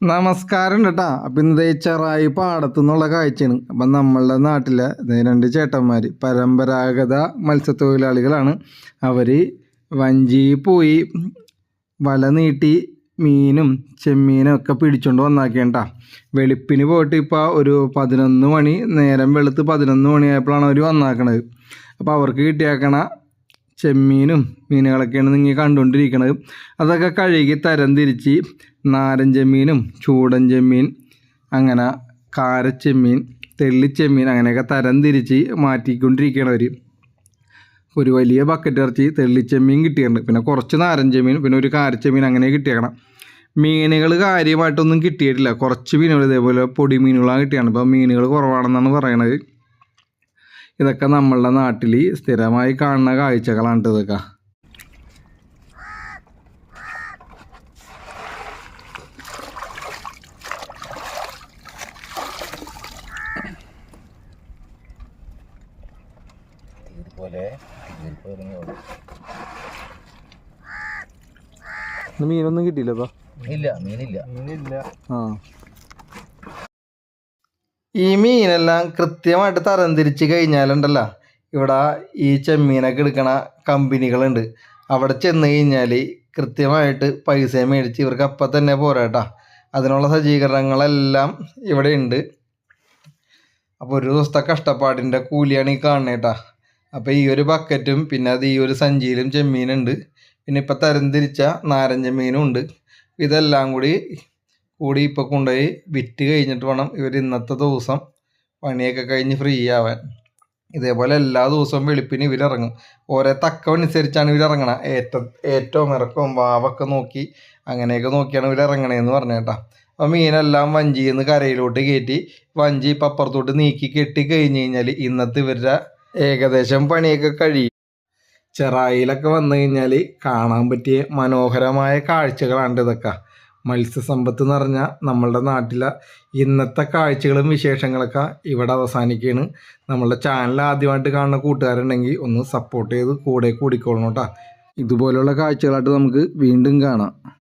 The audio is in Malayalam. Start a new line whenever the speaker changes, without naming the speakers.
നമസ്കാരം കേട്ടാ അപ്പം ഇന്നത്തെ ഈ ചെറായി പാടത്തു നിന്നുള്ള കാഴ്ചയാണ്. അപ്പം നമ്മളുടെ നാട്ടിലെ രണ്ട് ചേട്ടന്മാർ പരമ്പരാഗത മത്സ്യത്തൊഴിലാളികളാണ്. അവർ വഞ്ചി പോയി വല നീട്ടി മീനും ചെമ്മീനും ഒക്കെ പിടിച്ചുകൊണ്ട് വന്നാക്കിയണ്ടാ വെളുപ്പിന് പോയിട്ട് ഇപ്പോൾ ഒരു പതിനൊന്ന് മണി നേരം വെളുത്ത് പതിനൊന്ന് മണിയായപ്പോഴാണ് അവർ വന്നാക്കണത്. അപ്പോൾ അവർക്ക് കിട്ടിയേക്കണ ചെമ്മീനും മീനുകളൊക്കെയാണ് നിങ്ങൾ കണ്ടുകൊണ്ടിരിക്കുന്നത് അതൊക്കെ കഴുകി തരം തിരിച്ച് നാരൻ ചെമ്മീനും ചൂടൻ ചെമ്മീൻ അങ്ങനെ കാരച്ചെമ്മീൻ തെള്ളിച്ചെമ്മീൻ അങ്ങനെയൊക്കെ തരം തിരിച്ച് മാറ്റിക്കൊണ്ടിരിക്കുകയാണ് ഒരു വലിയ ബക്കറ്റ് ഇറച്ചി തെള്ളിച്ചെമ്മീൻ കിട്ടിയിട്ടുണ്ട്. പിന്നെ കുറച്ച് നാരഞ്ചെമ്മീൻ പിന്നെ ഒരു കാരച്ചെമ്മീൻ അങ്ങനെ കിട്ടിയേക്കണം. മീനുകൾ കാര്യമായിട്ടൊന്നും കിട്ടിയിട്ടില്ല. കുറച്ച് മീനുകൾ ഇതേപോലെ പൊടി മീനുകളാണ് കിട്ടിയാണ് ഇപ്പോൾ മീനുകൾ കുറവാണെന്നാണ് പറയണത്. ഇതൊക്കെ നമ്മളുടെ നാട്ടിൽ സ്ഥിരമായി കാണുന്ന കാഴ്ചകളാണ് ഇതൊക്കെ. മീനൊന്നും കിട്ടിയില്ലപ്പാ
ഇല്ല മീനില്ല.
മീനില്ല. ആ. ഈ മീനെല്ലാം കൃത്യമായിട്ട് തരംതിരിച്ച് കഴിഞ്ഞാലുണ്ടല്ലോ. ഇവിടെ ഈ ചെമ്മീനൊക്കെ എടുക്കണ കമ്പനികളുണ്ട്. അവിടെ ചെന്ന് കഴിഞ്ഞാൽ കൃത്യമായിട്ട് പൈസ മേടിച്ച് ഇവർക്ക് അപ്പം തന്നെ പോരാട്ടാ. അതിനുള്ള സജ്ജീകരണങ്ങളെല്ലാം ഇവിടെ ഉണ്ട്. അപ്പോൾ ഒരു ദിവസത്തെ കഷ്ടപ്പാടിന്റെ കൂലിയാണ് ഈ കാണുന്നേട്ടാ അപ്പോൾ ഈ ഒരു ബക്കറ്റും പിന്നെ അത് ഈ ഒരു സഞ്ചിയിലും ചെമ്മീനുണ്ട്. പിന്നെ ഇപ്പം തരംതിരിച്ച നാരഞ്ച മീനും ഉണ്ട് ഇതെല്ലാം കൂടി കൂടി ഇപ്പോൾ കൊണ്ടുപോയി വിറ്റ് കഴിഞ്ഞിട്ട് വേണം ഇവർ ഇന്നത്തെ ദിവസം പണിയൊക്കെ കഴിഞ്ഞ് ഫ്രീ ആവാൻ. ഇതേപോലെ എല്ലാ ദിവസവും വെളുപ്പിന് ഇവരിറങ്ങും. ഓരോ തക്കമനുസരിച്ചാണ് ഇവരിറങ്ങണത് ഏറ്റവും ഏറ്റവും ഇറക്കവും വാവൊക്കെ നോക്കി അങ്ങനെയൊക്കെ നോക്കിയാണ് ഇവർ ഇറങ്ങണേന്ന് പറഞ്ഞേട്ടാ അപ്പോൾ മീനെല്ലാം വഞ്ചിയിൽ നിന്ന് കരയിലോട്ട് കയറ്റി വഞ്ചി ഇപ്പം അപ്പുറത്തോട്ട് നീക്കി കെട്ടി കഴിഞ്ഞ് കഴിഞ്ഞാൽ ഇന്നത്തെ ഇവരുടെ ഏകദേശം പണിയൊക്കെ കഴിയും. ചെറായിലൊക്കെ വന്നു കഴിഞ്ഞാൽ കാണാൻ പറ്റിയ മനോഹരമായ കാഴ്ചകളാണ് ഇതൊക്കെ മത്സ്യസമ്പത്ത് എന്ന് പറഞ്ഞാൽ നമ്മളുടെ നാട്ടിലെ ഇന്നത്തെ കാഴ്ചകളും വിശേഷങ്ങളൊക്കെ ഇവിടെ അവസാനിക്കുകയാണ്. നമ്മളുടെ ചാനൽ ആദ്യമായിട്ട് കാണുന്ന കൂട്ടുകാരുണ്ടെങ്കിൽ ഒന്ന് സപ്പോർട്ട് ചെയ്ത് കൂടെ കൂടിക്കോളണം കേട്ടോ. ഇതുപോലുള്ള കാഴ്ചകളായിട്ട് നമുക്ക് വീണ്ടും കാണാം.